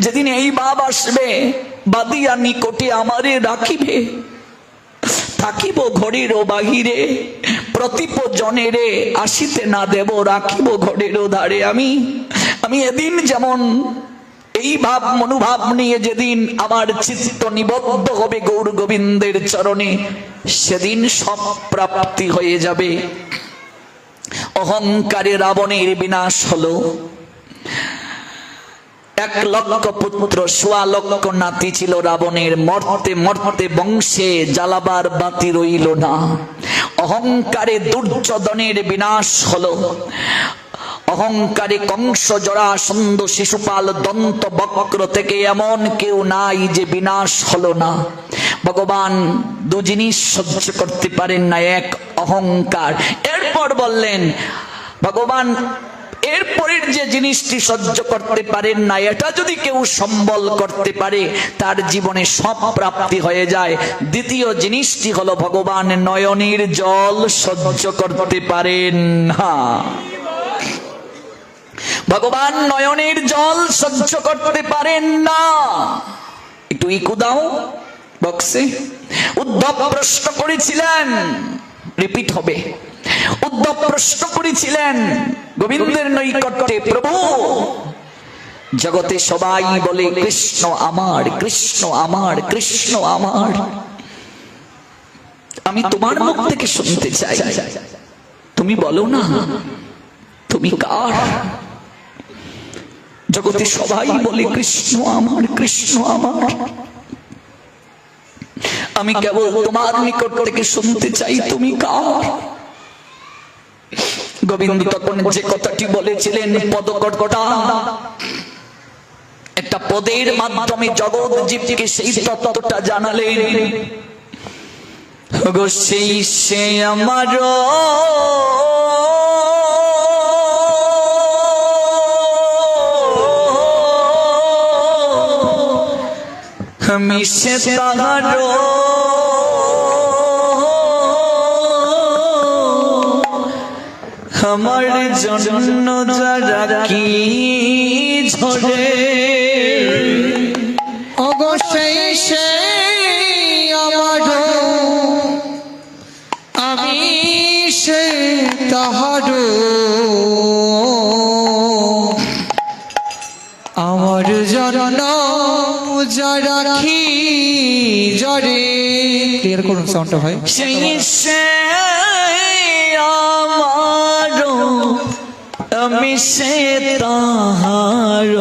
যেদিন এই বাপ আসবে, বাদিয়া নিকটে আমারে রাখিবে। থাকিব ঘরের বাহিরে, প্রতিপ জনেরে আসিতে না দেব, রাখিব ঘরের ধারে আমি। আমি এদিন যেমন এই ভাব মনোভাব নিয়ে যেদিন আমার চিত্ত নিবদ্ধ হবে গৌর গোবিন্দের চরণে, সেদিন সব প্রাপ্তি হয়ে যাবে। অহংকারে রাবণের বিনাশ হলো। এক লক্ষ পুত্র, সোয়া লক্ষ নাতি ছিল রাবণের, মর্তে মর্তে বংশে জ্বালাবার বাতি রইল না। অহংকারে দুর্যোধনের বিনাশ হলো। অহংকারে কংস জরাসন্ধ শিশুপাল দন্ত বক্র থেকে এমন কেউ নাই যে বিনাশ হলো না। ভগবান দু জিনিস সহ্য করতে পারেন না, এক অহংকার। এরপর বললেন, ভগবান এরপরের যে জিনিসটি সহ্য করতে পারেন না, এটা যদি কেউ সম্বল করতে পারে, তার জীবনে সব প্রাপ্তি হয়ে যায়। দ্বিতীয় জিনিসটি হলো ভগবান নয়নের জল সহ্য করতে পারেন না। ভগবান নয়নের জল সহ্য করতে পারেন না। একটু ইকু দাও বক্সে। উদ্ধব প্রশ্ন করেছিলেন, রিপিট হবে। প্রশ্ন করেছিলেন, গোবিন্দের প্রভু। জগতে সবাই বলে, কৃষ্ণ আমার কৃষ্ণ আমার কৃষ্ণ আমার। আমি তোমার মুখ থেকে শুনতে চাই। তুমি বলো না, তুমি কার? জগতে সবাই বলে, কৃষ্ণ আমার কৃষ্ণ আমার। আমি কেবল তোমার নিকট থেকে শুনতে চাই, তুমি কার? গোবিন্দ তখন যে কথাটি বলেছিলেন পদকর্কটা একটা পদের মাধ্যমে জগৎ জীবকে সেই তত্ত্বটা জানালেন। গো সেই সে আমার আমি সে আমার জন্য যারা কি ঝরে অবশ্যই সে আমার আমি সে তাহার আমার জন্য যারা কি জরে ক্লিয়ার করুন সাউন্ডটা ভাই। সেই সে তাহার